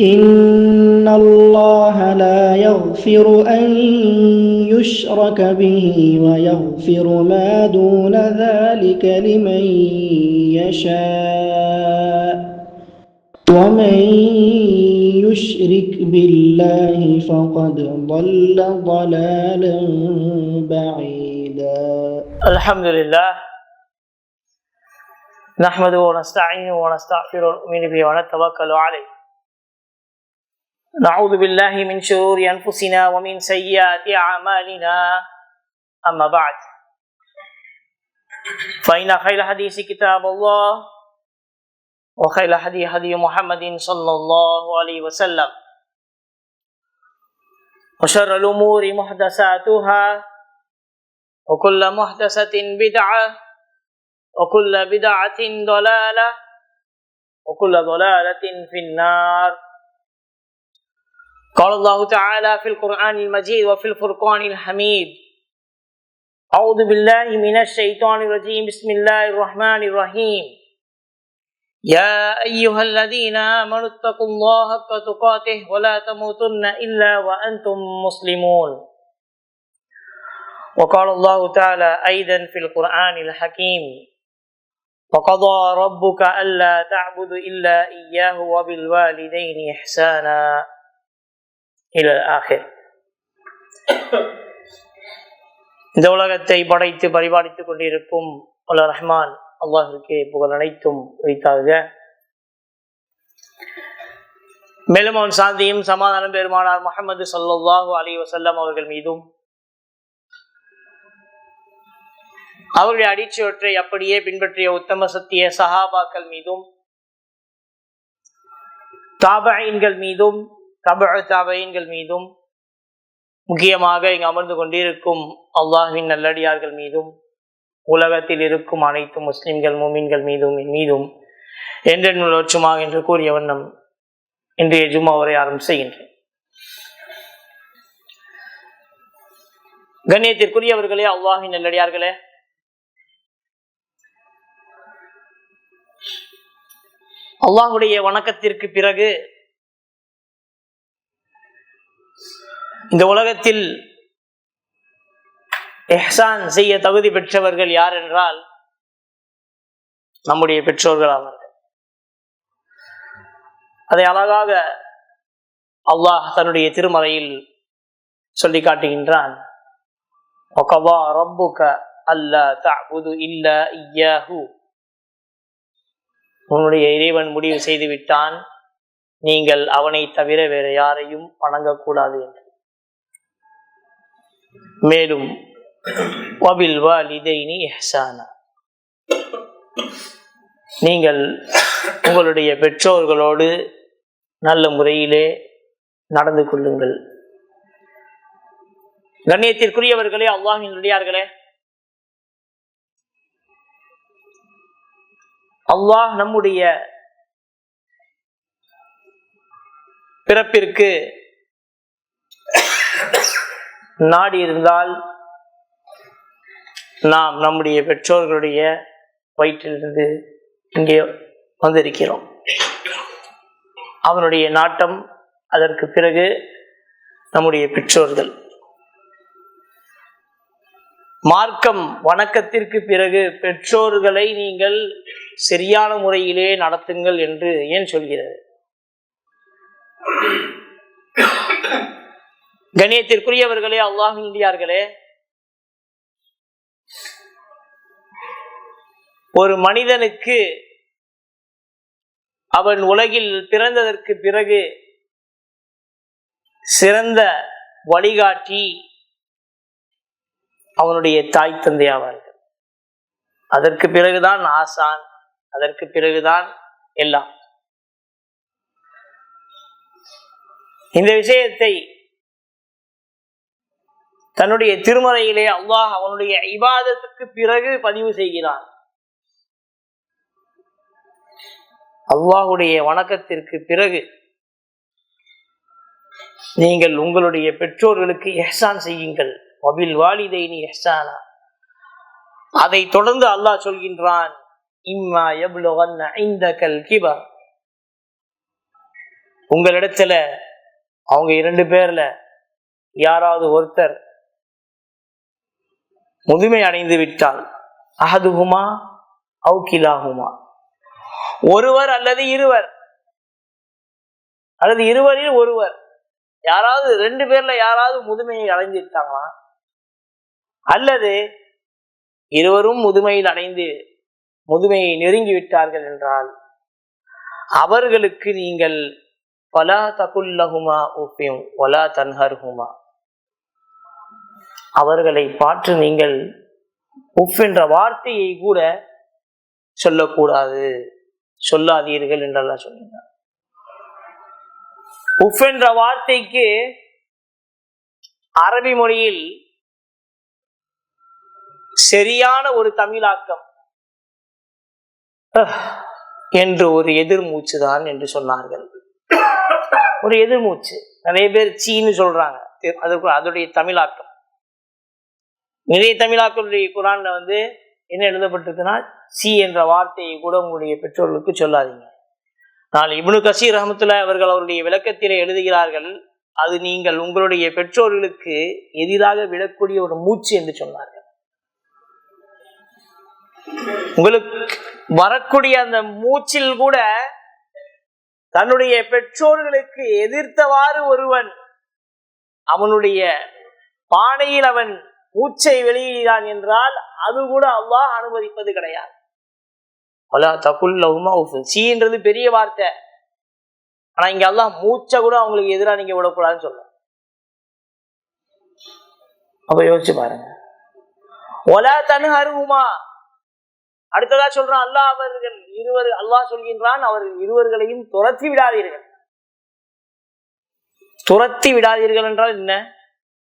إن الله لا يغفر أن يشرك به ويغفر ما دون ذلك لمن يشاء ومن يشرك بالله فقد ضل ضلالا بعيدا الحمد لله نحمده ونستعينه ونستغفره ونؤمن به ونتوكل عليه نعوذ بالله من شرور أنفسنا ومن سيئات أعمالنا. أما بعد فإن خير الحديث كتاب الله وخير الهدي هدي محمد صلى الله عليه وسلم. وشر الأمور محدثاتها وكل محدثة بدعة وكل بدعة ضلالة وكل ضلالة في النار. قال الله تعالى في القرآن المجيد وفي الفرقان الحميد. أعوذ بالله من الشيطان الرجيم. بسم الله الرحمن الرحيم. يا أيها الذين آمنوا اتقوا الله حق تقاته ولا تموتن إلا وأنتم مسلمون. وقال الله تعالى أيضا في القرآن الحكيم. وقضى ربك ألا تعبد إلا إياه وبالوالدين إحسانا. இல ஆக இந்த உலகத்தை படைத்து பரிபாலித்துக் கொண்டிருக்கும் உல ரஹ்மான் அல்லாஹிற்கு புகழ் அனைத்தும் வைத்தாக மேலும் அவன் சாந்தியும் சமாதானம் பெருமானார் முகமது சல்லாஹூ அலி வசல்லம் அவர்கள் மீதும். அவருடைய அடிச்சுவற்றை அப்படியே பின்பற்றிய உத்தம சத்திய சஹாபாக்கள் மீதும் தாபாயின்கள் மீதும் தப தாபைன்கள் மீதும் முக்கியமாக இங்கு அமர்ந்து கொண்டிருக்கும் அல்லாஹின் நல்லடியார்கள் மீதும் உலகத்தில் இருக்கும் அனைத்து முஸ்லிம்கள் மூமின்கள் மீதும் மீதும் என்றென்று லட்சமாக என்று கூறிய வண்ணம் இன்றைய ஜும்மாவரை ஆரம்பம் செய்கின்றேன். கண்ணியத்திற்குரியவர்களே அல்லாஹின் நல்லடியார்களே அல்லாஹுடைய வணக்கத்திற்கு பிறகு இந்த உலகத்தில் எஹ்சான் செய்ய தகுதி பெற்றவர்கள் யார் என்றால் நம்முடைய பெற்றோர்கள் அவர்கள் அதை அழகாக அல்லாஹ் தன்னுடைய திருமறையில் சொல்லி காட்டுகின்றான். உன்னுடைய இறைவன் முடிவு செய்து விட்டான். நீங்கள் அவனை தவிர வேற யாரையும் வணங்கக்கூடாது என்று. மேலும் நீங்கள் உங்களுடைய பெற்றோர்களோடு நல்ல முறையிலே நடந்து கொள்ளுங்கள். கண்ணியத்திற்குரியவர்களே அல்லாஹின் நடிகார்களே அல்லாஹ் நம்முடைய பிறப்பிற்கு நாடி இருந்தால் நாம் நம்முடைய பெற்றோர்களுடைய வயிற்றிலிருந்து இங்கே வந்திருக்கிறோம். அவனுடைய நாட்டம் அதற்கு பிறகு நம்முடைய பெற்றோர்கள். மார்க்கம் வணக்கத்திற்கு பிறகு பெற்றோர்களை நீங்கள் சரியான முறையிலே நடத்துங்கள் என்று ஏன் சொல்கிறது? கணியத்திற்குரியவர்களே அல்லாஹிந்தியார்களே ஒரு மனிதனுக்கு அவன் உலகில் பிறந்ததற்கு பிறகு சிறந்த வழிகாட்டி அவனுடைய தாய் தந்தையாவார்கள் அதற்கு பிறகுதான் ஆசான் அதற்கு பிறகுதான் எல்லாம். இந்த விஷயத்தை தன்னுடைய திருமறையிலே அல்லாஹ் அவனுடைய இபாதத்துக்கு பிறகு பதிவு செய்கிறான். அல்லாஹுடைய வணக்கத்திற்கு பிறகு நீங்கள் உங்களுடைய பெற்றோர்களுக்கு எஹ்சான் செய்யுங்கள். வபில் வாலிதைனி எஹ்சானா. அதை தொடர்ந்து அல்லாஹ் சொல்கின்றான் இம்மா எவ்வளவன் ஐந்தகல் கிபா உங்களிடத்துல அவங்க இரண்டு பேர்ல யாராவது ஒருத்தர் முதுமை அடைந்து விட்டால் அகதுகுமா அவுகிலாகுமா ஒருவர் அல்லது இருவர். அல்லது இருவரில் ஒருவர். யாராவது ரெண்டு பேர்ல யாராவது முதுமையை அடைஞ்சிட்டாங்களா அல்லது இருவரும் முதுமையில் அடைந்து முதுமையை நெருங்கி விட்டார்கள் என்றால் அவர்களுக்கு நீங்கள் பலா தகுல்லகுமா உப்பியும் ஒலா தன்ஹர்ஹுமா? அவர்களை பார்த்து நீங்கள் உஃப் என்ற வார்த்தையை கூட சொல்லக்கூடாது. சொல்லாதீர்கள் என்றெல்லாம் சொன்னீங்க உஃப் என்ற வார்த்தைக்கு அரபி மொழியில் சரியான ஒரு தமிழாக்கம் என்று ஒரு எதிர்மூச்சு தான் என்று சொன்னார்கள். ஒரு எதிர்மூச்சு. நிறைய பேர் சீன்னு சொல்றாங்க. தெ- அதோடைய தமிழாக்கம். நிறைய தமிழாக்களுடைய குரானில் வந்து என்ன எழுதப்பட்டிருக்குன்னா சி என்ற வார்த்தையை கூட உங்களுடைய பெற்றோர்களுக்கு சொல்லாதீங்க. நான் இப்னு கசீர் ரஹமத்துல்லா அவர்கள் அவருடைய விளக்கத்திலே எழுதுகிறார்கள் அது நீங்கள் உங்களுடைய பெற்றோர்களுக்கு எதிராக விடக்கூடிய ஒரு மூச்சு என்று சொன்னார்கள். உங்களுக்கு வரக்கூடிய அந்த மூச்சில் கூட தன்னுடைய பெற்றோர்களுக்கு எதிர்த்தவாறு ஒருவன் அவனுடைய பானையில் அவன் மூச்சை வெளியிடான் என்றால் அது கூட அல்லாஹ் அனுமதிப்பது கிடையாது. வலா தகுல்லஹுமா சீன்றது பெரிய வார்த்தை. ஆனா இங்க அல்லாஹ் மூச்சை கூட அவங்களுக்கு எதிராக நீங்க விடக்கூடாதுன்னு சொல்ல அப்ப யோசிச்சு பாருங்க. ஒலா தனு அருகுமா அடுத்ததா சொல்றான் அல்லாஹ் அவர்கள் இருவர் அல்லாஹ் சொல்கின்றான் அவர்கள் இருவர்களையும் துரத்தி விடாதீர்கள். துரத்தி விடாதீர்கள் என்றால் என்ன?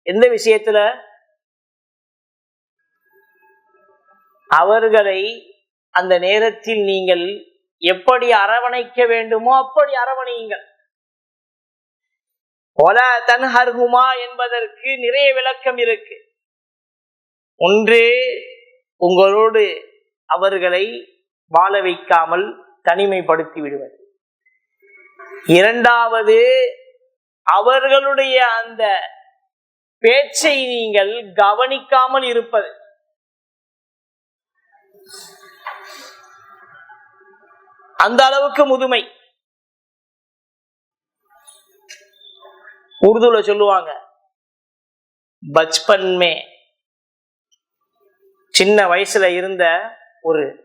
எந்த விஷயத்துல? அவர்களை அந்த நேரத்தில் நீங்கள் எப்படி அரவணைக்க வேண்டுமோ அப்படி அரவணையுங்கள். ஒல தன்ஹர்ஹுமா என்பதற்கு நிறைய விளக்கம் இருக்கு. ஒன்று உங்களோடு அவர்களை வாழ வைக்காமல் தனிமைப்படுத்தி விடுவது. இரண்டாவது அவர்களுடைய அந்த பேச்சை நீங்கள் கவனிக்காமல் இருப்பது. அந்த அளவுக்கு முதுமை. உருதுல சொல்லுவாங்க. பச்பன்மே. சின்ன வயசுல இருந்த ஒரு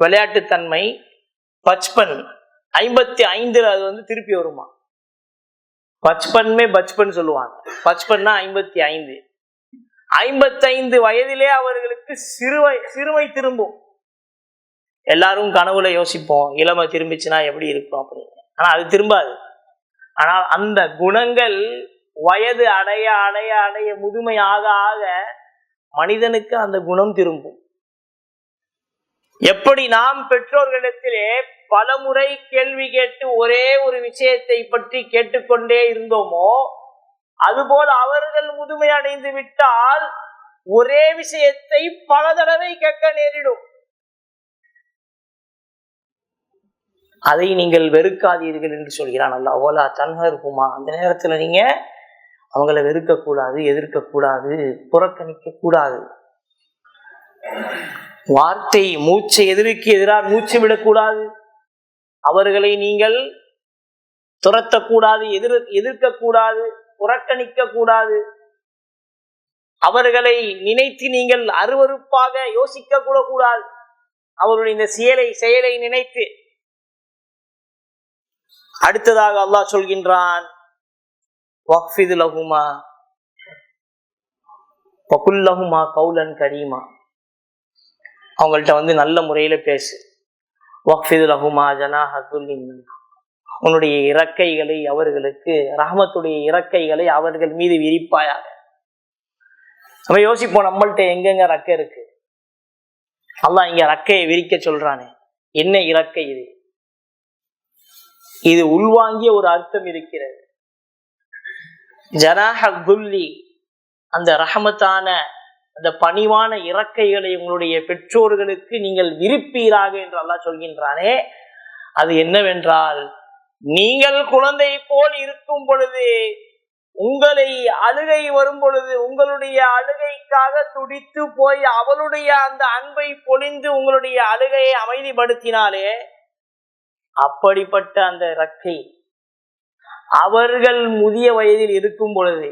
விளையாட்டுத்தன்மை பச்பன். ஐம்பத்தி ஐந்துல அது வந்து திருப்பி வருமா. பச்பன்மே பச்பன் சொல்லுவாங்க. பச்பன்னா ஐம்பத்தி ஐந்து. ஐம்பத்தைந்து வயதிலே அவர்களுக்கு சிறுவை சிறுமை திரும்பும். எல்லாரும் கனவுல யோசிப்போம் இளமை திரும்பிச்சுன்னா எப்படி இருக்கும் அப்படின்னு. ஆனா அது திரும்பாது. ஆனால் அந்த குணங்கள் வயது அடைய அடைய அடைய முதுமை ஆக ஆக மனிதனுக்கு அந்த குணம் திரும்பும். எப்படி நாம் பெற்றோர்களிடத்திலே பலமுறை கேள்வி கேட்டு ஒரே ஒரு விஷயத்தை பற்றி கேட்டுக்கொண்டே இருந்தோமோ அதுபோல் அவர்கள் முதுமை அடைந்து விட்டால் ஒரே விஷயத்தை பல தடவை கேட்க நேரிடும். அதை நீங்கள் வெறுக்காதீர்கள் என்று சொல்கிறான் அல்ல ஓலா தன்மை இருக்குமா அந்த நேரத்துல நீங்க அவங்கள வெறுக்க கூடாது எதிர்க்க கூடாது புறக்கணிக்க கூடாது வார்த்தை மூச்சை எதிர்க்கு எதிராக மூச்சு விடக்கூடாது. அவர்களை நீங்கள் துரத்தக்கூடாது எதிர் எதிர்க்க கூடாது புறக்கணிக்க கூடாது அவர்களை நினைத்து நீங்கள் அருவருப்பாக யோசிக்க கூட கூடாது அவருடைய இந்த செயலை செயலை நினைத்து. அடுத்ததாக அல்லாஹ் சொல்கின்றான் லகுமா பகுல்லகுமா வகுல்லஹுமா கவுலன் கரீமா. அவங்கள்ட்ட வந்து நல்ல முறையில பேசு. வக்ஃபிது லகுமா ஜனா உன்னுடைய இறக்கைகளை அவர்களுக்கு ரஹமத்துடைய இறக்கைகளை அவர்கள் மீது விரிப்பாயாக. நம்ம யோசிப்போம் நம்மள்ட்ட எங்கெங்க ரக்கை இருக்கு? அல்லாஹ் இங்க ரக்கையை விரிக்க சொல்றானே. என்ன இறக்கை இது? இது உள்வாங்கிய ஒரு அர்த்தம் இருக்கிறது. ஜனாஹ குல்லி அந்த ரஹமத்தான அந்த பணிவான இறக்கைகளை உங்களுடைய பெற்றோர்களுக்கு நீங்கள் விருப்பீராக என்று அல்லாஹ் சொல்கின்றானே. அது என்னவென்றால் நீங்கள் குழந்தை போல் இருக்கும் பொழுது உங்களை அழுகை வரும் பொழுது உங்களுடைய அழுகைக்காக துடித்து போய் அவளுடைய அந்த அன்பை பொழிந்து உங்களுடைய அழுகையை அமைதிப்படுத்தினாலே அப்படிப்பட்ட அந்த ரக்கை அவர்கள் முதிய வயதில் இருக்கும் பொழுது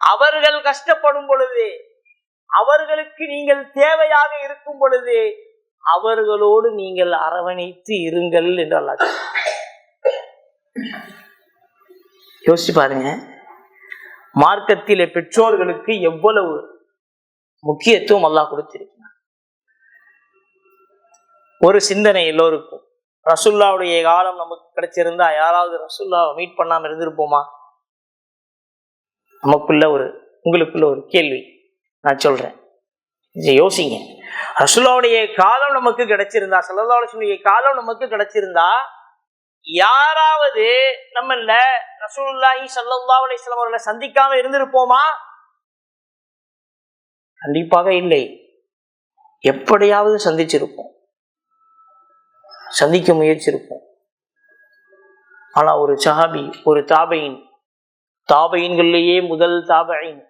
அவர்கள் கஷ்டப்படும் பொழுது அவர்களுக்கு நீங்கள் தேவையாக இருக்கும் பொழுது அவர்களோடு நீங்கள் அரவணைத்து இருங்கள் என்று அல்லாஹ் யோசிச்சு பாருங்க. மார்க்கத்திலே பெற்றோர்களுக்கு எவ்வளவு முக்கியத்துவம் அல்லாஹ் கொடுத்திருக்கிறார் ஒரு சிந்தனை எல்லோருக்கும். ரசுல்லாவுடைய காலம் நமக்கு கிடைச்சிருந்தா யாராவது ரசுல்லாவை மீட் பண்ணாம இருந்திருப்போமா? நமக்குள்ள ஒரு உங்களுக்குள்ள ஒரு கேள்வி. நான் சொல்றேன். யோசிங்க. ரசுல்லாவுடைய காலம் நமக்கு கிடைச்சிருந்தா சல்லா காலம் நமக்கு கிடைச்சிருந்தா யாராவது நம்மள ரசூலுல்லாஹி ஸல்லல்லாஹு அலைஹி வஸல்லம் அவர்களை சந்திக்காம இருந்திருப்போமா? கண்டிப்பாக இல்லை. எப்படியாவது சந்திச்சிருப்போம். சந்திக்க முயற்சிருப்போம். ஆனா ஒரு சஹாபி ஒரு தாபையின் தாபையின்களிலேயே முதல் தாபையின்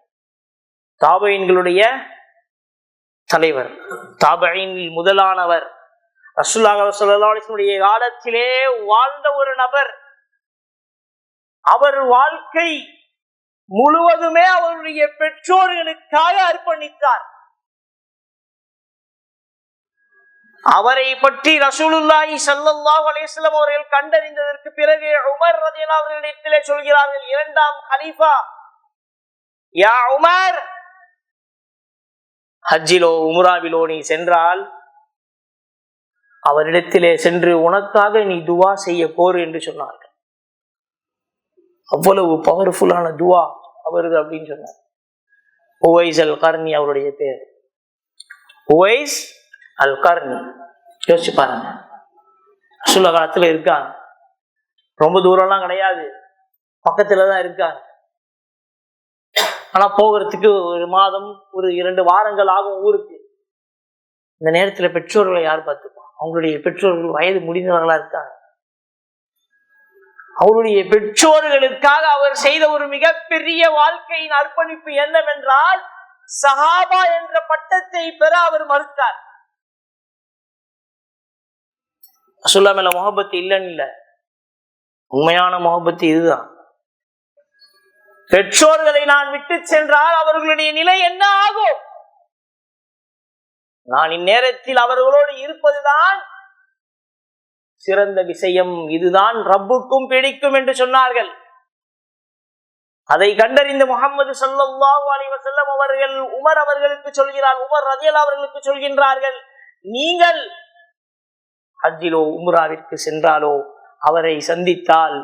தாபையின்களுடைய தலைவர் தாபையின் முதலானவர் ரசூல்லாஹ் காலத்திலே வாழ்ந்த ஒரு நபர். அவர் வாழ்க்கை முழுவதுமே அவருடைய பெற்றோர்களுக்காக அர்ப்பணித்தார். அவரை பற்றி ரசூலுல்லாஹி ஸல்லல்லாஹு அலைஹி அவர்கள் கண்டறிந்ததற்கு பிறகு உமர் ரலியல்லாஹு அவர்களிடத்திலே சொல்கிறார்கள் இரண்டாம் ஹலீஃபா யா உமர்! ஹஜ்ஜிலோ உம்ராவிலோ நீ சென்றால் அவரிடத்திலே சென்று உனக்காக நீ துவா செய்ய போர் என்று சொன்னார்கள். அவ்வளவு பவர்ஃபுல்லான துவா அவரது அப்படின்னு சொன்னார். உவைஸ் அல் கர்னி அவருடைய பேர். உவைஸ் அல் கர்னி யோசிச்சு பாருங்க. அசுல காலத்துல இருக்காங்க. ரொம்ப தூரம்லாம் கிடையாது. பக்கத்துல தான் இருக்காங்க. ஆனா போகிறதுக்கு ஒரு மாதம் ஒரு இரண்டு வாரங்கள் ஆகும் ஊருக்கு. இந்த நேரத்துல பெற்றோர்களை யார் பார்த்துப்பா? அவங்களுடைய பெற்றோர்கள் வயது முடிந்தவர்களா இருக்காங்க. அவருடைய பெற்றோர்களுக்காக அவர் செய்த ஒரு மிகப்பெரிய வாழ்க்கையின் அர்ப்பணிப்பு என்னவென்றால் சஹாபா என்ற பட்டத்தை பெற அவர் மறுத்தார். சொல்லாமல மேல முகப்பத்து இல்லைன்னு இல்ல. உண்மையான முகபத்து இதுதான். பெற்றோர்களை நான் விட்டு சென்றால் அவர்களுடைய நிலை என்ன ஆகும்? நான் இந்நேரத்தில் அவர்களோடு இருப்பதுதான் சிறந்த விஷயம். இதுதான் ரப்புக்கும் பிடிக்கும் என்று சொன்னார்கள். அதை கண்டறிந்த முகமது செல்லம் அலைஹி அவர்கள் உமர் அவர்களுக்கு சொல்கிறார் உமர் ரதியல் அவர்களுக்கு சொல்கின்றார்கள் நீங்கள் ஹஜ்ஜிலோ உம்ராவிற்கு சென்றாலோ அவரை சந்தித்தால்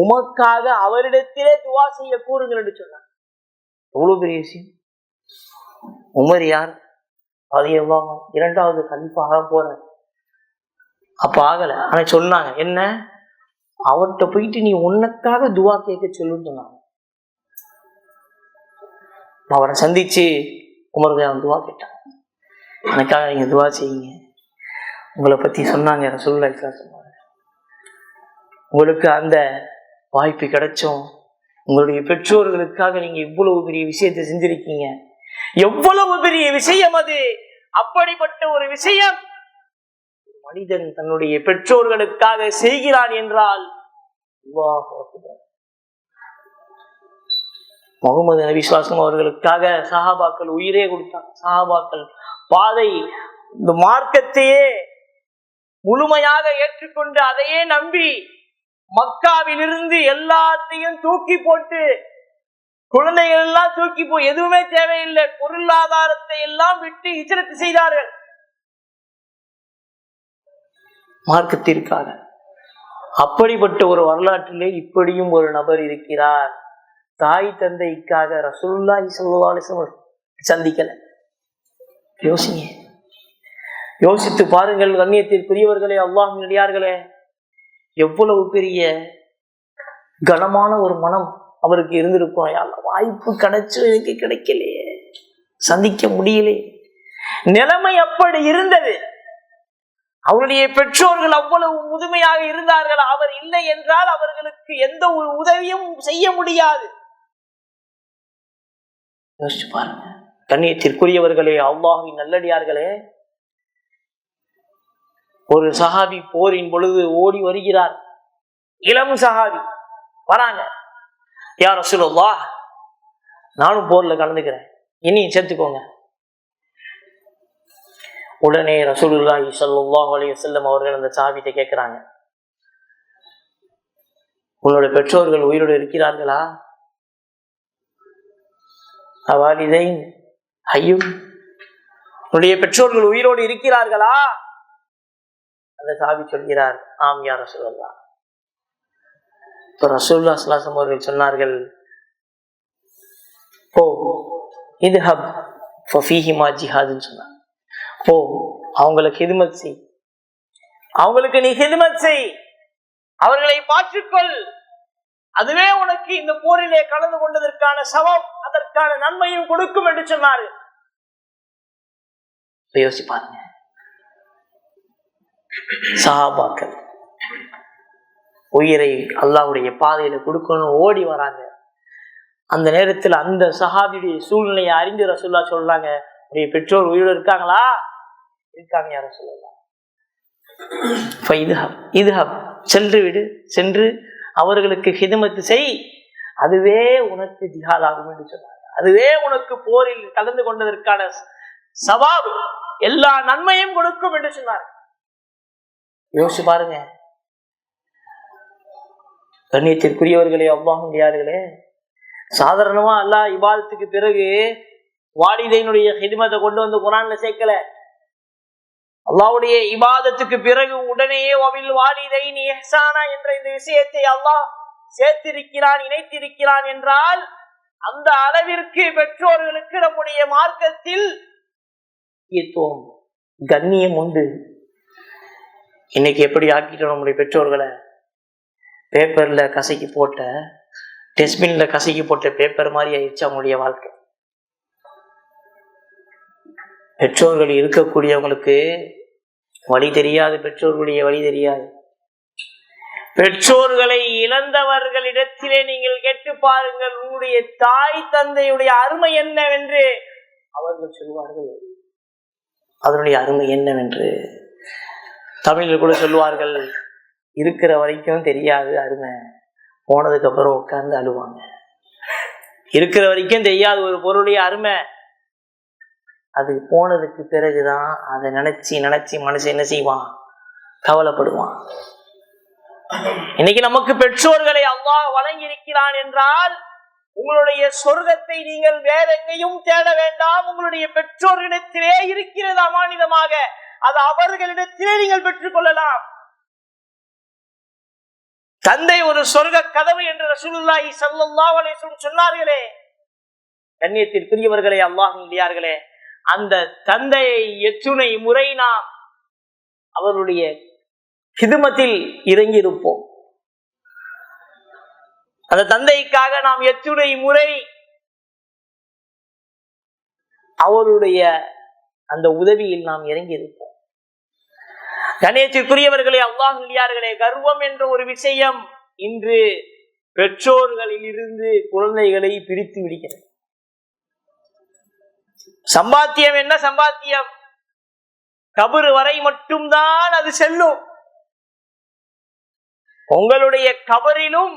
உமக்காக அவரிடத்திலே துவா செய்ய கூறுங்கள் என்று சொன்னார். எவ்வளவு பெரிய உமர் யார்? ரலியல்லாஹு இரண்டாவது கண்டிப்பாக போறேன் அப்ப ஆகல. ஆனா சொன்னாங்க என்ன? அவர்கிட்ட போயிட்டு நீ உனக்காக துவா கேட்க சொல்லுன்னு சொன்னாங்க. அவரை சந்திச்சு உமருக்கு அவன் துவா கேட்டான் எனக்காக நீங்க துவா செய்யுங்க. உங்களை பத்தி சொன்னாங்க ரசூலுல்லாஹி ஸல்லல்லாஹு சொன்னாங்க உங்களுக்கு அந்த வாய்ப்பு கிடைச்சோம் உங்களுடைய பெற்றோர்களுக்காக நீங்க இவ்வளவு பெரிய விஷயத்தை செஞ்சிருக்கீங்க. எவ்வளவு பெரிய விஷயம் அது? அப்படிப்பட்ட ஒரு விஷயம் மனிதன் தன்னுடைய பெற்றோர்களுக்காக செய்கிறான் என்றால் முகமது அபிஸ்வாசம் அவர்களுக்காக சஹாபாக்கள் உயிரே கொடுத்தாங்க சஹாபாக்கள் பாதை இந்த மார்க்கத்தையே முழுமையாக ஏற்றுக்கொண்டு அதையே நம்பி மக்காவிலிருந்து எல்லாத்தையும் தூக்கி போட்டு குழந்தைகள் எல்லாம் தூக்கி போய் எதுவுமே தேவையில்லை. பொருளாதாரத்தை எல்லாம் விட்டு இச்சரத்து செய்தார்கள். மார்க்கத்திற்காக. அப்படிப்பட்ட ஒரு வரலாற்றிலே இப்படியும் ஒரு நபர் இருக்கிறார். தாய் தந்தைக்காக ரசூல்லா ஸல்லல்லாஹு சந்திக்கல. யோசிங்க. யோசித்து பாருங்கள் கண்ணியத்திற்குரியவர்களே அல்லாஹ் நடிகார்களே எவ்வளவு பெரிய கனமான ஒரு மனம் அவருக்கு இருந்திருக்கும். யா வாய்ப்பு கிடைச்சும் எனக்கு கிடைக்கலையே. சந்திக்க முடியலையே நிலைமை அப்படி இருந்தது. அவருடைய பெற்றோர்கள் அவ்வளவு முதுமையாக இருந்தார்கள்? அவர் இல்லை என்றால் அவர்களுக்கு எந்த ஒரு உதவியும் செய்ய முடியாது. யோசிச்சு பாருங்க. கண்ணியத்திற்குரியவர்களே அவ்வாவின் நல்லடியார்களே. ஒரு சஹாபி போரின் பொழுது ஓடி வருகிறார். இளம் சஹாபி. வராங்க. யார் ரசூலுல்லா நானும் போர்ல கலந்துக்கிறேன். இனியும் சேர்த்துக்கோங்க. உடனே ரசூலுல்லாஹி ஸல்லல்லாஹு அலைஹி செல்லும் அவர்கள் அந்த சாபித்தை கேட்கிறாங்க உன்னோட பெற்றோர்கள் உயிரோடு இருக்கிறார்களா? அவாலிதை ஐயும் உன்னுடைய பெற்றோர்கள் உயிரோடு இருக்கிறார்களா? அந்த சாபி சொல்கிறார் ஆம் யார் சொல்லலாம் இப்போ ரசூல்லா சலாசம் அவர்கள் சொன்னார்கள் ஓ இது ஹப் ஃபீஹிமா ஜிஹாதுன்னு சொன்னாங்க. ஓ அவங்களுக்கு ஹிதுமத் செய். அவங்களுக்கு நீ ஹிதுமத் செய். அவர்களை பாற்றுக்கொள் அதுவே உனக்கு இந்த போரிலே கலந்து கொண்டதற்கான சவம் அதற்கான நன்மையும் கொடுக்கும் என்று சொன்னாரு. யோசிப்பாருங்க யோசிச்சு சஹாபாக்கள் உயிரை அல்லாவுடைய பாதையில கொடுக்கணும்னு ஓடி வராங்க. அந்த நேரத்தில் அந்த சஹாபியுடைய சூழ்நிலையை அறிந்து ரசூல்லா சொல்றாங்க உடைய பெற்றோர் உயிரோடு இருக்காங்களா? இருக்காங்க யார சொல்லலாம் இதுஹப் இதுஹப் சென்று விடு சென்று அவர்களுக்கு ஹிதமத்து செய். அதுவே உனக்கு ஜிஹால் ஆகும் என்று சொன்னாங்க. அதுவே உனக்கு போரில் கலந்து கொண்டதற்கான சவாபு எல்லா நன்மையும் கொடுக்கும் என்று சொன்னார் யோசிச்சு பாருங்க. கண்ணியத்திற்குரியவர்களே அவ்வாஹுடையார்களே சாதாரணமா அல்லாஹ் இபாதத்துக்கு பிறகு வாலிதையினுடைய ஹிதிமத்தை கொண்டு வந்து குரான்ல சேர்க்கல. அல்லாவுடைய இபாதத்துக்கு பிறகு உடனேயே வபில் வாலிதை இஹ்சானா என்ற இந்த விஷயத்தை அல்லாஹ் சேர்த்திருக்கிறான் இணைத்திருக்கிறான் என்றால் அந்த அளவிற்கு பெற்றோர்களுக்கு நம்முடைய மார்க்கத்தில் கண்ணியம் உண்டு. இன்னைக்கு எப்படி ஆக்கிட்டோம் நம்முடைய பெற்றோர்களை? பேப்பர்ல கசக்கி போட்ட டெஸ்ட்பினில் கசக்கி போட்ட பேப்பர் மாதிரி ஆயிடுச்சு அவங்களுடைய வாழ்க்கை. பெற்றோர்கள் இருக்கக்கூடியவங்களுக்கு வழி தெரியாது பெற்றோர்களுடைய வழி தெரியாது. பெற்றோர்களை இழந்தவர்களிடத்திலே நீங்கள் கேட்டு பாருங்கள் உங்களுடைய தாய் தந்தையுடைய அருமை என்னவென்று அவர்கள் சொல்வார்கள். அதனுடைய அருமை என்னவென்று தமிழில் கூட சொல்லுவார்கள் இருக்கிற வரைக்கும் தெரியாது அருமை. போனதுக்கு அப்புறம் உட்கார்ந்து அழுவாங்க. இருக்கிற வரைக்கும் தெரியாது ஒரு பொருளுடைய அருமை. அது போனதுக்கு பிறகுதான் அதை நினைச்சு நினைச்சு மனுஷன் என்ன செய்வான்? கவலைப்படுவான். இன்னைக்கு நமக்கு பெற்றோர்களை அல்லாஹ் வழங்கி இருக்கிறான் என்றால் உங்களுடைய சொர்க்கத்தை நீங்கள் வேற எங்கேயும் தேட வேண்டாம். உங்களுடைய பெற்றோர்களிடத்திலே இருக்கிறது அமானிதமாக. அது அவர்களிடத்திலே நீங்கள் பெற்றுக் கொள்ளலாம். தந்தை ஒரு சொர்க்க கதவு என்று ரசூலுல்லாஹி சல்லல்லாஹு அலைஹி வஸல்லம் சொன்னார்களே. கண்ணியத்திற்குரியவர்களே அல்லாஹ் இல்லையார்களே அந்த தந்தையை எத்துணை முறை நாம் அவருடைய ஹிதுமத்தில் இறங்கி இருப்போம் அந்த தந்தைக்காக நாம் எத்துணை முறை அவருடைய அந்த உதவியில் நாம் இறங்கி இருப்போம் கணேச்சிற்குரியவர்களே அல்லாஹ் இல்லையார்களே கர்வம் என்ற ஒரு விஷயம் இன்று பெற்றோர்களில் இருந்து குழந்தைகளை பிரித்து விடுகிறது. சம்பாத்தியம் என்ன சம்பாத்தியம்? கபரு வரை மட்டும்தான் அது செல்லும். உங்களுடைய கபரிலும்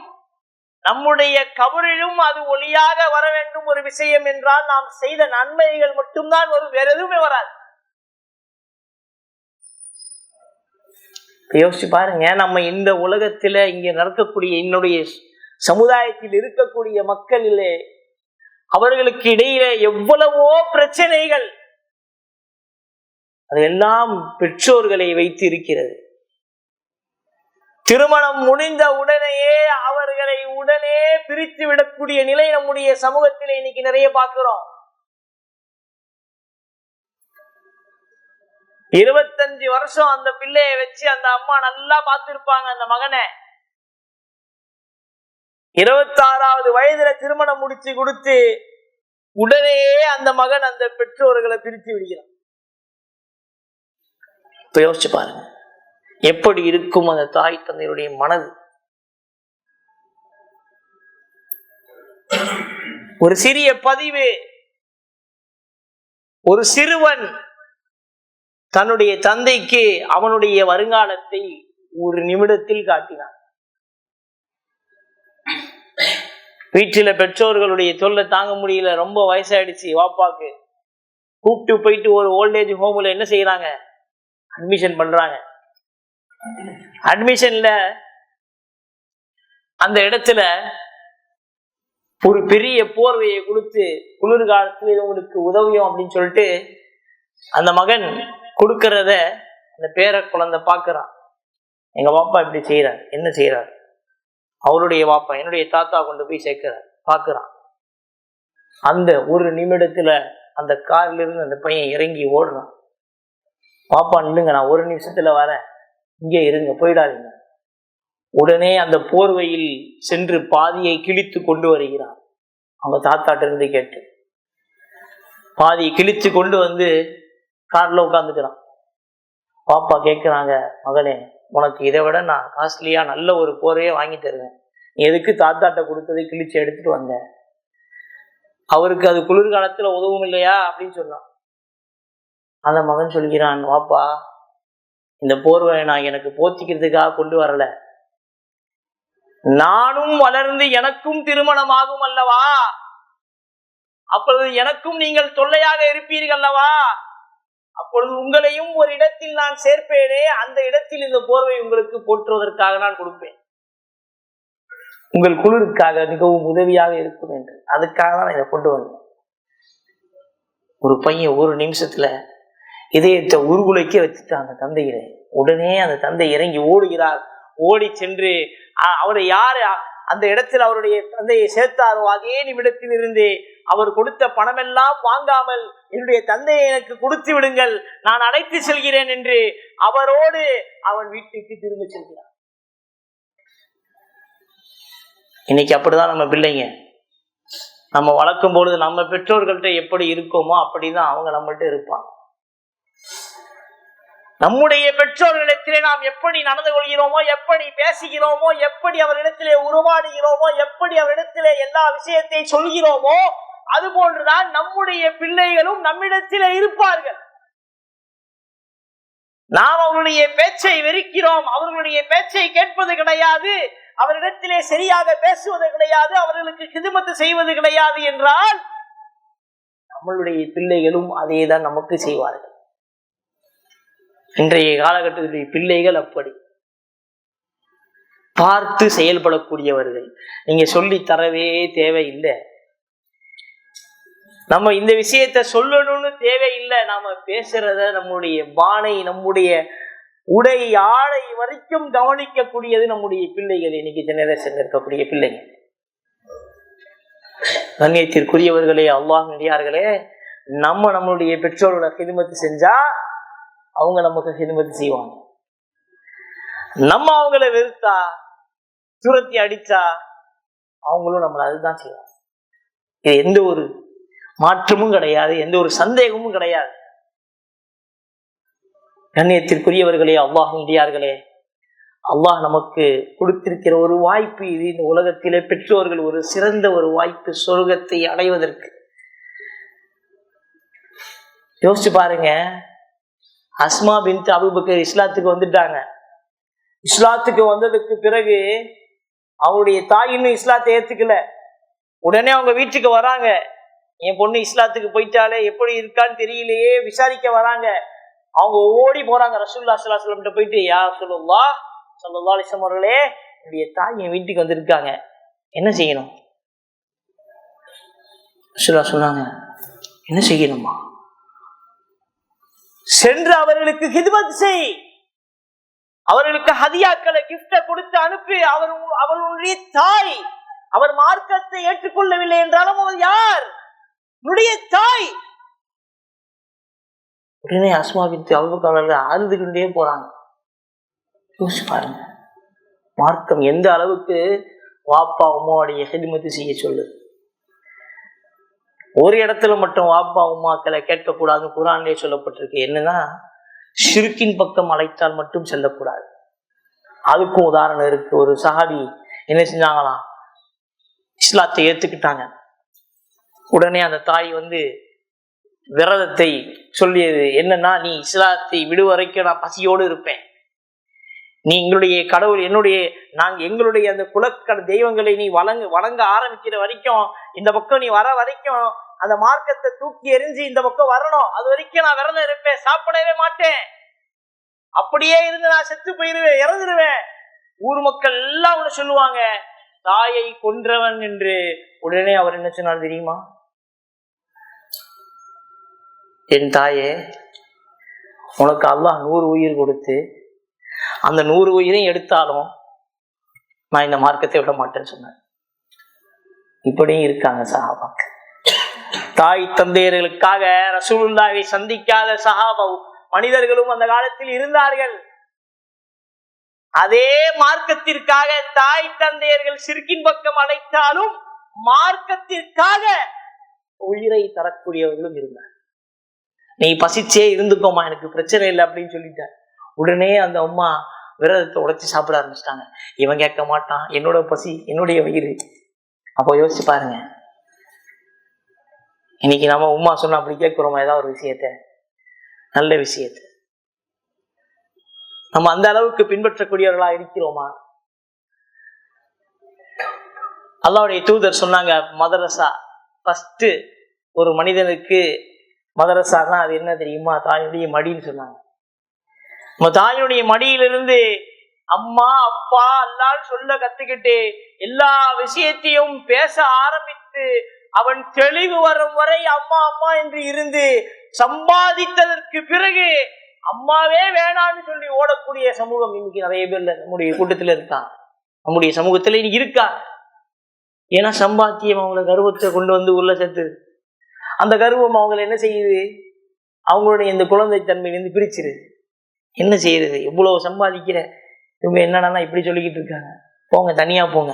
நம்முடைய கபரிலும் அது ஒளியாக வர வேண்டும் ஒரு விஷயம் என்றால் நாம் செய்த நன்மைகள் மட்டும்தான் வரும் வேற எதுவுமே வராது. யோசிச்சு பாருங்க நம்ம இந்த உலகத்துல இங்க நடக்கக்கூடிய என்னுடைய சமுதாயத்தில் இருக்கக்கூடிய மக்களிலே அவர்களுக்கு இடையில எவ்வளவோ பிரச்சனைகள். அதெல்லாம் பெற்றோர்களை வைத்து இருக்கிறது. திருமணம் முடிந்த உடனேயே அவர்களை உடனே பிரித்து விடக்கூடிய நிலை நம்முடைய சமூகத்தில் இன்னைக்கு நிறைய பார்க்கிறோம். இருபத்தஞ்சு வருஷம் அந்த பிள்ளைய வச்சு அந்த அம்மா நல்லா பார்த்திருப்பாங்க அந்த மகனை. இருபத்தாறாவது வயதுல திருமணம் முடிச்சு கொடுத்து உடனே அந்த மகன் அந்த பெற்றோர்களை பிரித்து விடுகிறான். யோசிச்சு பாருங்க. எப்படி இருக்கும் அந்த தாய் தந்தையுடைய மனது? ஒரு சிறிய பதிவு. ஒரு சிறுவன் தன்னுடைய தந்தைக்கு அவனுடைய வருங்காலத்தை ஒரு நிமிடத்தில் காட்டினான். வீட்டில பெற்றோர்களுடைய தொல்லை தாங்க முடியல ரொம்ப வயசாயிடுச்சு வாப்பாக்கு. கூப்பிட்டு போயிட்டு ஒரு ஓல்டேஜ் ஹோம்ல என்ன செய்யறாங்க அட்மிஷன் பண்றாங்க. அட்மிஷன்ல அந்த இடத்துல ஒரு பெரிய போர்வையை கொடுத்து குளிர்காலத்தில் இது உங்களுக்கு உதவியும் அப்படின்னு சொல்லிட்டு அந்த மகன் கொடுக்கறத அந்த பேர குழந்தை பார்க்குறான். எங்க பாப்பா இப்படி செய்கிறார் என்ன செய்கிறார்? அவருடைய பாப்பா என்னுடைய தாத்தா கொண்டு போய் சேர்க்கிறார் பார்க்குறான். அந்த ஒரு நிமிடத்துல அந்த கார்லேருந்து அந்த பையன் இறங்கி ஓடுறான். பாப்பா நில்லுங்க நான் ஒரு நிமிஷத்துல வரேன். இங்கே இருங்க போயிடாதீங்க. உடனே அந்த போர்வையில் சென்று பாதியை கிழித்து கொண்டு வருகிறான். அவங்க தாத்தாட்டிருந்து கேட்டு பாதியை கிழித்து கொண்டு வந்து கார்ல உட்காந்துக்கிறான் பாப்பா கேட்குறாங்க மகனே உனக்கு இதை விட நான் காஸ்ட்லியா நல்ல ஒரு போரையே வாங்கி தருவேன். நீ எதுக்கு தாத்தாட்ட கொடுத்ததை கிழிச்சு எடுத்துட்டு வந்த? அவருக்கு அது குளிர்காலத்துல உதவும் இல்லையா? அப்படின்னு சொன்னான். அந்த மகன் சொல்கிறான் வாப்பா இந்த போர்வை நான் எனக்கு போத்திக்கிறதுக்காக கொண்டு வரல. நானும் வளர்ந்து எனக்கும் திருமணம் ஆகும் அல்லவா? அப்பொழுது எனக்கும் நீங்கள் தொல்லையாக இருப்பீர்கள் அல்லவா? அப்பொழுது உங்களையும் ஒரு இடத்தில் நான் சேர்ப்பேனே அந்த இடத்தில் இந்த போர்வை உங்களுக்கு போற்றுவதற்காக நான் கொடுப்பேன். உங்கள் குளிருக்காக மிகவும் உதவியாக இருக்கும் என்று. அதுக்காக தான் இதை கொண்டு வந்தேன். ஒரு பையன் ஒரு நிமிஷத்துல இதயத்தை உருகுலைக்க வச்சுட்டான் அந்த தந்தையிலே. உடனே அந்த தந்தை இறங்கி ஓடுகிறார். ஓடி சென்று அவரை யாரு அந்த இடத்தில் அவருடைய தந்தையை சேர்த்தாரோ அதே நிமிடத்தில் இருந்தே அவர் கொடுத்த பணமெல்லாம் வாங்காமல் என்னுடைய தந்தையை எனக்கு கொடுத்து விடுங்கள் நான் அழைத்து செல்கிறேன் என்று அவரோடு அவன் வீட்டுக்கு திரும்ப செல்கிறான். இன்னைக்கு அப்படிதான் நம்ம பிள்ளைங்க. நம்ம வளர்க்கும் பொழுது நம்ம பெற்றோர்கள்ட்ட எப்படி இருக்கோமோ அப்படிதான் அவங்க நம்மள்ட்ட இருப்பாங்க. நம்முடைய பெற்றோர்களிடத்திலே நாம் எப்படி நடந்து கொள்கிறோமோ எப்படி பேசுகிறோமோ எப்படி அவரிடத்திலே உருவாடுகிறோமோ எப்படி அவரிடத்திலே எல்லா விஷயத்தை சொல்கிறோமோ அது போன்றுதான் நம்முடைய பிள்ளைகளும் நம்மிடத்திலே இருப்பார்கள். நாம் அவருடைய பேச்சை வெறுக்கிறோம் அவர்களுடைய பேச்சை கேட்பது கிடையாது அவரிடத்திலே சரியாக பேசுவது கிடையாது அவர்களுக்கு கிதுமத்து செய்வது கிடையாது என்றால் நம்மளுடைய பிள்ளைகளும் அதே தான் நமக்கு செய்வார்கள். இன்றைய காலகட்டத்தினுடைய பிள்ளைகள் அப்படி. பார்த்து செயல்படக்கூடியவர்கள். நீங்க சொல்லி தரவே தேவையில்லை. நம்ம இந்த விஷயத்த சொல்லணும்னு தேவையில்லை. நாம பேசுறத நம்முடைய பானை நம்முடைய உடை ஆடை வரைக்கும் கவனிக்கக்கூடியது நம்முடைய பிள்ளைகள். இன்னைக்கு ஜெனரேஷன் இருக்கக்கூடிய பிள்ளைங்க கண்ணியத்திற்குரியவர்களே அல்லாஹ் நடிகார்களே நம்ம நம்மளுடைய பெற்றோரோட கிதுமத்து செஞ்சா அவங்க நமக்கு ஹிதுமத்து செய்வாங்க. நம்ம அவங்கள வெறுத்தா துரத்தி அடிச்சா அவங்களும் நம்மளை அதுதான் செய்வாங்க. இது எந்த ஒரு மாற்றமும் கிடையாது எந்த ஒரு சந்தேகமும் கிடையாது. கண்ணியத்திற்குரியவர்களே அல்லாஹ் முடியார்களே அல்லாஹ் நமக்கு கொடுத்திருக்கிற ஒரு வாய்ப்பு இது. இந்த உலகத்திலே பெற்றோர்கள் ஒரு சிறந்த ஒரு வாய்ப்பு சொர்க்கத்தை அடைவதற்கு. யோசிச்சு பாருங்க அஸ்மா பின் அபுபக்கர் இஸ்லாத்துக்கு வந்துட்டாங்க. இஸ்லாத்துக்கு வந்ததுக்கு பிறகு அவருடைய தாய் இன்னும் இஸ்லாத்தை ஏத்துக்கல. உடனே அவங்க வீட்டுக்கு வராங்க. என் பொண்ணு இஸ்லாத்துக்கு போயிட்டாலே எப்படி இருக்கான்னு தெரியலையே விசாரிக்க வராங்க. அவங்க ஓடி போறாங்க. ரசூல்லா சல்லாஹ் போயிட்டு யா சொல்லுல்லா சொல்லல்லா அலிஸ்லாம் அவர்களே என்னுடைய தாய் என் வீட்டுக்கு வந்திருக்காங்க. என்ன செய்யணும்? ரசூல்லா சொன்னாங்க என்ன செய்யணுமா சென்று அவர்களுக்கு ஹிதுமத் செய். அவர்களுக்கு ஹதியாக்களை கிஃப்ட கொடுத்து அனுப்பி. அவர் உ- அவர்களுடைய தாய். அவர் மார்க்கத்தை ஏற்றுக்கொள்ளவில்லை என்றாலும் அவர் யார்? உன்னுடைய தாய். உடனே அஸ்மாவின் அவர்கள் அழுது கொண்டே போறாங்க. யோசிச்சு பாருங்க. மார்க்கம் எந்த அளவுக்கு வாப்பா உமாவுடைய ஹெதுமதி செய்ய சொல்லுது. ஒரு இடத்துல மட்டும் வாப்பா உமாக்களை கேட்கக்கூடாதுன்னு குரான்லயே சொல்லப்பட்டிருக்கு. என்னன்னா ஷிருக்கின் பக்கம் அழைத்தால் மட்டும் செல்லக்கூடாது. அதுக்கும் உதாரணம் இருக்கு. ஒரு சஹாபி என்ன செஞ்சாங்களாம்? இஸ்லாத்தை ஏத்துக்கிட்டாங்க. உடனே அந்த தாய் வந்து விரதத்தை சொல்லியது. என்னன்னா நீ இஸ்லாத்தை விடுவரைக்கும் நான் பசியோடு இருப்பேன். நீ எங்களுடைய கடவுள் என்னுடைய நாங்க எங்களுடைய அந்த குலக்கட தெய்வங்களை நீ வழங்க வழங்க ஆரம்பிக்கிற வரைக்கும் இந்த பக்கம் நீ வர வரைக்கும் அந்த மார்க்கத்தை தூக்கி எறிஞ்சு இந்த பக்கம் வரணும். அது வரைக்கும் நான் விரதம் இருப்பேன். சாப்பிடவே மாட்டேன். அப்படியே இருந்து நான் செத்து போயிருவேன் இறந்துருவேன். ஊர் மக்கள் எல்லாம் ஒண்ணு சொல்லுவாங்க தாயை கொன்றவன் என்று. உடனே அவர் என்ன சொன்னார் தெரியுமா? என் தாயே உனக்கு அல்லாஹ் நூறு உயிர் கொடுத்து அந்த நூறு உயிரையும் எடுத்தாலும் நான் இந்த மார்க்கத்தை விட மாட்டேன்னு சொன்னேன் இப்படியும் இருக்காங்க சஹாபாக்கு தாய் தந்தையர்களுக்காக ரசூலுல்லாவை சந்திக்காத சஹாபா மனிதர்களும் அந்த காலத்தில் இருந்தார்கள். அதே மார்க்கத்திற்காக தாய் தந்தையர்கள் சிறுக்கின் பக்கம் அழைத்தாலும் மார்க்கத்திற்காக உயிரை தரக்கூடியவர்களும் இருந்தார் நீ பசிச்சே இருந்துக்கோமா எனக்கு பிரச்சனை இல்லை அப்படின்னு சொல்லிட்டார். உடனே அந்த அம்மா விரதத்தை உடைச்சு சாப்பிட ஆரம்பிச்சிட்டாங்க. இவன் கேட்க மாட்டான் என்னோட பசி என்னுடைய வயிறு. அப்போ யோசிச்சு பாருங்க. இன்னைக்கு நம்ம உமா சொன்னா அப்படி கேட்குறோமா? ஏதாவது ஒரு விஷயத்த. நல்ல விஷயத்த. நம்ம அந்த அளவுக்கு பின்பற்றக்கூடியவர்களா இருக்கிறோமா? அல்லாவுடைய தூதர் சொன்னாங்க மதரசா ஃபஸ்ட்டு ஒரு மனிதனுக்கு மதரசானா அது என்ன தெரியுமா? தாயுடைய மடின்னு சொன்னாங்க. நம்ம தாயுடைய மடியிலிருந்து அம்மா அப்பா எல்லாரும் சொல்ல கத்துக்கிட்டு எல்லா விஷயத்தையும் பேச ஆரம்பித்து அவன் தெளிவு வரும் வரை அம்மா அம்மா என்று இருந்து சம்பாதித்ததற்கு பிறகு அம்மாவே வேணான்னு சொல்லி ஓடக்கூடிய சமூகம் இன்னைக்கு நிறைய பேர்ல நம்முடைய கூட்டத்துல இருக்கான் நம்முடைய சமூகத்துல இன்னைக்கு இருக்கா? ஏன்னா சம்பாத்தியம் அவங்கள கர்வத்தை கொண்டு வந்து உள்ள சேர்த்து அந்த கர்வம் அவங்களை என்ன செய்யுது? அவங்களுடைய இந்த குழந்தை தன்மையிலிருந்து பிரிச்சிருது. என்ன செய்யறது? எவ்வளவு சம்பாதிக்கிற. இவங்க என்னன்னா இப்படி சொல்லிக்கிட்டு இருக்காங்க. போங்க தனியா போங்க.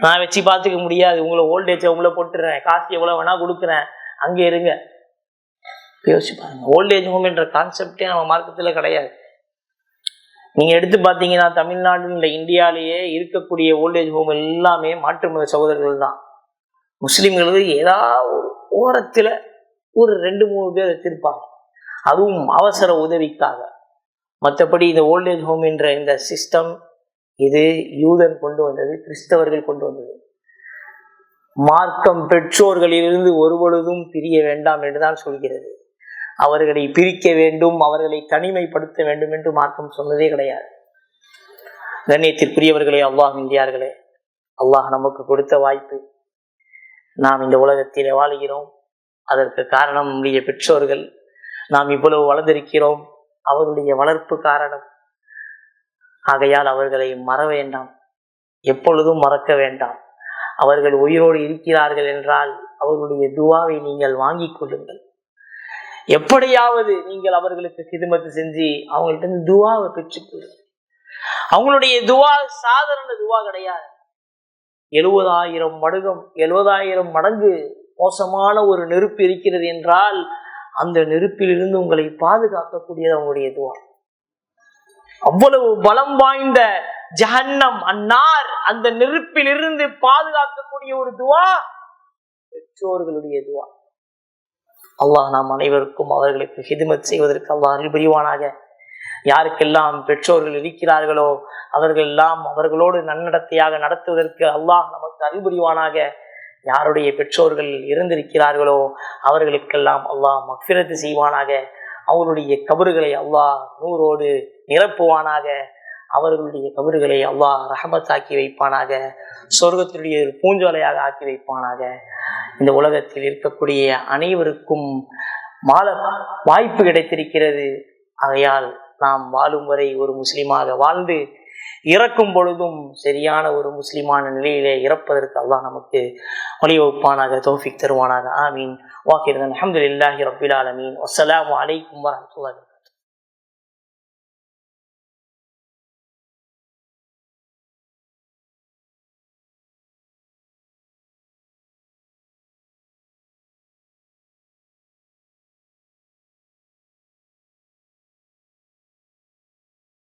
நான் வச்சு பார்த்துக்க முடியாது. உங்களை ஓல்டேஜ் உங்களை போட்டுறேன். காசு எவ்வளவு வேணா கொடுக்குறேன். அங்கே இருங்க. யோசிச்சு பாருங்க. ஓல்டேஜ் ஹோம் என்ற கான்செப்டே நம்ம மார்க்கத்துல கிடையாது. நீங்க எடுத்து பார்த்தீங்கன்னா தமிழ்நாடுன்ற இல்லை இந்தியாவிலேயே இருக்கக்கூடிய ஓல்டேஜ் ஹோம் எல்லாமே மாற்று மத சகோதரர்கள் தான். முஸ்லிம்களுக்கு ஏதாவது ஒரு ஓரத்துல ஒரு ரெண்டு மூணு பேர் வச்சிருப்பாங்க. அதுவும் அவசர உதவிக்காக. மற்றபடி இந்த ஓல்டேஜ் ஹோம் என்ற இந்த சிஸ்டம் இது யூதன் கொண்டு வந்தது கிறிஸ்தவர்கள் கொண்டு வந்தது. மார்க்கம் பெற்றோர்களிலிருந்து ஒரு பொழுதும் பிரிய வேண்டாம் என்றுதான் சொல்கிறது. அவர்களை பிரிக்க வேண்டும் அவர்களை தனிமைப்படுத்த வேண்டும் என்று மார்க்கம் சொன்னதே கிடையாது. கண்ணியத்திற்குரியவர்களே அல்லாஹ் இந்தியார்களே அல்லாஹ் நமக்கு கொடுத்த வாய்ப்பு. நாம் இந்த உலகத்திலே வாழுகிறோம். அதற்கு காரணம் நம்முடைய பெற்றோர்கள். நாம் இவ்வளவு வளர்ந்திருக்கிறோம். அவருடைய வளர்ப்பு காரணம். ஆகையால் அவர்களை மற வேண்டாம். எப்பொழுதும் மறக்க வேண்டாம். அவர்கள் உயிரோடு இருக்கிறார்கள் என்றால் அவர்களுடைய துவாவை நீங்கள் வாங்கிக் கொள்ளுங்கள். எப்படியாவது நீங்கள் அவர்களுக்கு சிதுமத்து செஞ்சு அவங்கள்ட்ட இருந்து துவாவை பெற்றுக்கொள்ளுங்கள் அவங்களுடைய துவா சாதாரண துவா கிடையாது. எழுபதாயிரம் மடுகம் எழுபதாயிரம் மடங்கு மோசமான ஒரு நெருப்பு இருக்கிறது என்றால் அந்த நெருப்பிலிருந்து உங்களை பாதுகாக்கக்கூடியது அவங்களுடைய துவா. அவ்வளவு பலம் வாய்ந்த ஜஹன்னம் அன்னார் அந்த நெருப்பிலிருந்து பாதுகாக்கக்கூடிய ஒரு துவா பெற்றோர்களுடைய துவா. அல்லாஹ் நாம் அனைவருக்கும் அவர்களுக்கு ஹிதுமத் செய்வதற்கு அல்லாஹ் அருள் புரிவானாக யாருக்கெல்லாம் பெற்றோர்கள் இருக்கிறார்களோ அவர்கள் எல்லாம் அவர்களோடு நன்னடத்தையாக நடத்துவதற்கு அல்லாஹ் நமக்கு அருள் புரிவானாக யாருடைய பெற்றோர்கள் இருந்திருக்கிறார்களோ அவர்களுக்கெல்லாம் அல்லாஹ் மக்ஃபிரத்து செய்வானாக. அவருடைய கபறுகளை அல்லாஹ் நூறோடு நிரப்புவானாக. அவர்களுடைய கபறுகளை அல்லாஹ் ரஹமத்தாக்கி வைப்பானாக. சொர்க்கத்தினுடைய ஒரு பூஞ்சோலையாக ஆக்கி வைப்பானாக. இந்த உலகத்தில் இருக்கக்கூடிய அனைவருக்கும் மால வாய்ப்பு கிடைத்திருக்கிறது. ஆகையால் நாம் வாழும் வரை ஒரு முஸ்லீமாக வாழ்ந்து இறக்கும் பொழுதும் சரியான ஒரு முஸ்லிமான நிலையிலே இறப்பதற்கு அல்லாஹ் நமக்கு வழிவகுப்பானாக தோஃபிக் தருவானாக. ஆமீன். வாக்கிருந்தன் அஹமதுல்லாஹி ரபில் ஆலமீன். வஸ்ஸலாமு வலைக்கும் வரஹ்மத்துல்லாஹி